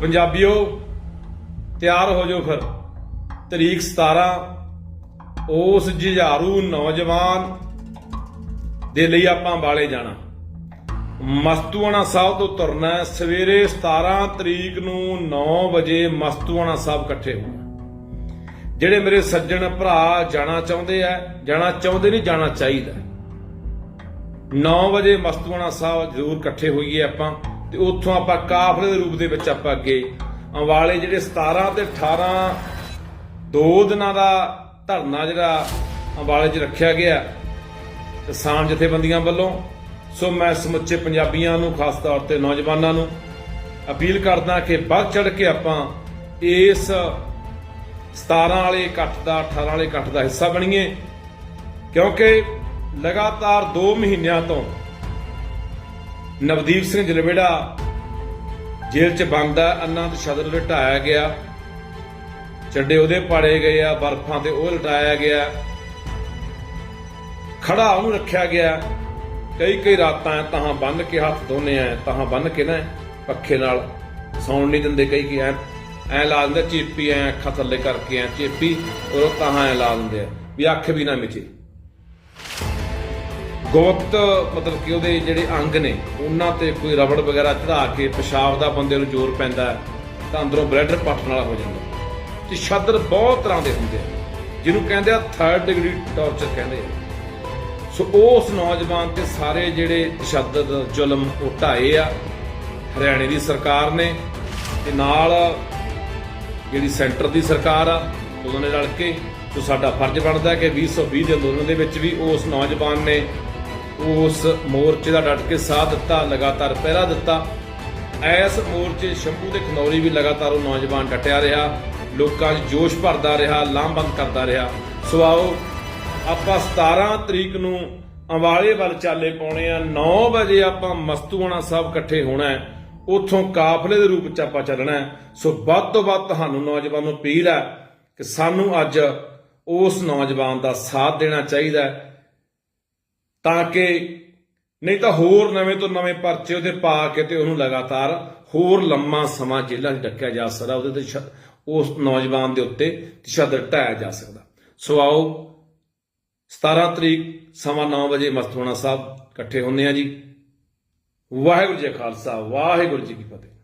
ਪੰਜਾਬੀਓ, ਤਿਆਰ ਹੋ ਜਾਓ ਫਿਰ। ਤਰੀਕ 17 ਉਸ ਜੁਝਾਰੂ ਨੌਜਵਾਨ ਦੇ ਲਈ ਆਪਾਂ ਬਾਲੇ ਜਾਣਾ। ਮਸਤੂਆਣਾ ਸਾਹਿਬ ਤੋਂ ਤੁਰਨਾ ਸਵੇਰੇ 17 ਤਰੀਕ ਨੂੰ 9 ਵਜੇ ਮਸਤੂਆਣਾ ਸਾਹਿਬ ਇਕੱਠੇ ਹੋਣਾ ਜਿਹੜੇ ਮੇਰੇ ਸੱਜਣ ਭਰਾ ਜਾਣਾ ਚਾਹੁੰਦੇ ਆ, ਜਾਣਾ ਚਾਹੁੰਦੇ ਨਹੀਂ, ਜਾਣਾ ਚਾਹੀਦਾ। 9 ਵਜੇ ਮਸਤੂਆਣਾ ਸਾਹਿਬ ਜ਼ਰੂਰ ਇਕੱਠੇ ਹੋਈਏ ਆਪਾਂ। ਤੇ ਉੱਥੋਂ ਆਪਾਂ ਕਾਫਲੇ ਦੇ ਰੂਪ ਦੇ ਵਿੱਚ ਆਪਾਂ ਅੱਗੇ ਅੰਵਾਲੇ ਜਿਹੜੇ 17 ਤੇ 18 ਦੋ ਦਿਨਾਂ ਦਾ ਧਰਨਾ ਜਿਹੜਾ ਅੰਬਾਲੇ 'ਚ ਰੱਖਿਆ ਗਿਆ ਕਿਸਾਨ ਜਥੇਬੰਦੀਆਂ ਵੱਲੋਂ, ਸੋ ਮੈਂ ਸਮੁੱਚੇ ਪੰਜਾਬੀਆਂ ਨੂੰ, ਖਾਸ ਤੌਰ ਤੇ ਨੌਜਵਾਨਾਂ ਨੂੰ ਅਪੀਲ ਕਰਦਾ ਕਿ ਵੱਧ ਚੜ ਕੇ ਆਪਾਂ ਇਸ 17 ਵਾਲੇ ਇਕੱਠ ਦਾ 18 ਵਾਲੇ ਇਕੱਠ ਦਾ ਹਿੱਸਾ ਬਣੀਏ, ਕਿਉਂਕਿ ਲਗਾਤਾਰ 2 ਮਹੀਨਿਆਂ ਤੋਂ ਨਵਦੀਪ ਸਿੰਘ ਜਲਵੇੜਾ ਜੇਲ੍ਹ 'ਚ ਬੰਦ ਹੈ ਅੰਨਾ ਤੇ ਸ਼ਦਰ ਲਟਾਇਆ ਗਿਆ। ਚੱਡੇ ਉਹਦੇ ਪਾੜੇ ਗਏ ਆ, ਬਰਫਾਂ ਤੇ ਉਹ ਲਟਾਇਆ ਗਿਆ। ਖੜਾ ਉਹਨੂੰ ਰੱਖਿਆ ਗਿਆ। ਕਈ ਕਈ ਰਾਤਾਂ ਤਾਹਾਂ ਬੰਨ ਕੇ ਹੱਥ ਧੋਨੇ ਆ ਤਾਹਾਂ ਬੰਨ ਕੇ ਨਾ ਪੱਖੇ ਨਾਲ ਸੌਣ ਨਹੀਂ ਦਿੰਦੇ ਕਈ ਕਿ ਐ। ਐ ਲਾ ਦਿੰਦੇ ਚੇਪੀ ਐ, ਅੱਖਾਂ ਥੱਲੇ ਕਰਕੇ ਐ, ਚੇਪੀ, ਉਹ ਤਾਹਾਂ ਐ ਲਾ ਦਿੰਦੇ ਆ, ਵੀ ਅੱਖ ਵੀ ਨਾ ਮਿਚੇ ਗੁਪਤ ਮਤਲਬ ਕਿ ਉਹਦੇ ਜਿਹੜੇ ਅੰਗ ਨੇ, ਉਹਨਾਂ ਤੇ ਕੋਈ ਰਬੜ ਵਗੈਰਾ ਚੜਾ ਕੇ ਪਿਸ਼ਾਬ ਦਾ ਬੰਦੇ ਨੂੰ ਜ਼ੋਰ ਪੈਂਦਾ ਤਾਂ ਅੰਦਰੋਂ ਬਲੱਡ ਪੱਟਣ ਵਾਲਾ ਹੋ ਜਾਂਦਾ ਤੇ ਸ਼ਦਰ ਬਹੁਤ ਤਰ੍ਹਾਂ ਦੇ ਹੁੰਦੇ ਆ ਜਿਹਨੂੰ ਕਹਿੰਦੇ ਆ ਥਰਡ ਡਿਗਰੀ ਟਾਰਚਰ ਕਹਿੰਦੇ ਆ। ਸੋ ਉਸ ਨੌਜਵਾਨ ਤੇ ਸਾਰੇ ਜਿਹੜੇ ਤਸ਼ੱਦਦ ਜ਼ੁਲਮ ਉਹ ਢਾਏ ਆ, ਹਰਿਆਣੇ ਦੀ ਸਰਕਾਰ ਨੇ ਤੇ ਨਾਲ ਜਿਹੜੀ ਸੈਂਟਰ ਦੀ ਸਰਕਾਰ ਆ ਉਹਨਾਂ ਨੇ ਰਲ ਕੇ, ਸੋ ਸਾਡਾ ਫਰਜ਼ ਬਣਦਾ ਹੈ ਕਿ 2020 ਦੇ ਅੰਦੋਲਨ ਦੇ ਵਿੱਚ ਵੀ ਉਸ ਨੌਜਵਾਨ ਨੇ ਉਸ ਮੋਰਚੇ ਦਾ ਡਟ ਕੇ ਸਾਥ ਦਿੱਤਾ, ਲਗਾਤਾਰ ਪਹਿਰਾ ਦਿੱਤਾ। ਐਸ ਮੋਰਚੇ ਸ਼ੰਭੂ ਦੇ ਖਨੌਰੀ ਵੀ ਲਗਾਤਾਰ ਉਹ ਨੌਜਵਾਨ ਡਟਿਆ ਰਿਹਾ। ਲੋਕਾਂ 'ਚ ਜੋਸ਼ ਭਰਦਾ ਰਿਹਾ ਲਾਮਬੰਦ ਕਰਦਾ ਰਿਹਾ। ਸੋ ਆਓ, ਆਪਾਂ 17 ਤਰੀਕ ਨੂੰ ਅੰਵਾਲੇ ਵੱਲ ਚਾਲੇ ਪਾਉਣੇ ਆ। 9 ਵਜੇ ਆਪਾਂ ਮਸਤੂਆਣਾ ਸਾਹਿਬ ਇਕੱਠੇ ਹੋਣਾ ਹੈ। ਉਥੋਂ ਕਾਫਲੇ ਦੇ ਰੂਪ ਚ ਆਪਾਂ ਚੱਲਣਾ ਸੋ ਵੱਧ ਤੋਂ ਵੱਧ ਤੁਹਾਨੂੰ ਨੌਜਵਾਨ ਨੂੰ ਅਪੀਲ ਹੈ ਕਿ ਸਾਨੂੰ ਅੱਜ ਉਸ ਨੌਜਵਾਨ ਦਾ ਸਾਥ ਦੇਣਾ ਚਾਹੀਦਾ ਹੈ। ਤਾਂ ਕਿ ਨਹੀਂ ਤਾਂ ਹੋਰ ਨਵੇਂ ਤੋਂ ਨਵੇਂ ਪਰਚੇ ਉਹਦੇ ਪਾ ਕੇ ਤੇ ਉਹਨੂੰ ਲਗਾਤਾਰ ਹੋਰ ਲੰਮਾ ਸਮਾਂ ਜੇਲ੍ਹਾਂ 'ਚ ਡੱਕਿਆ ਜਾ ਸਕਦਾ, ਉਹਦੇ ਤੇ ਸ਼- ਉਸ ਨੌਜਵਾਨ ਦੇ ਉੱਤੇ ਤਸ਼ੱਦਦ ਢਾਇਆ ਜਾ ਸਕਦਾ। ਸੋ ਆਓ 17 ਤਰੀਕ ਸਵਾ 9 ਵਜੇ ਮਸਤੂਆਣਾ ਸਾਹਿਬ ਇਕੱਠੇ ਹੁੰਦੇ ਆ ਜੀ। ਵਾਹਿਗੁਰੂ ਜੀ ਖਾਲਸਾ, ਵਾਹਿਗੁਰੂ ਜੀ ਕੀ ਫਤਿਹ।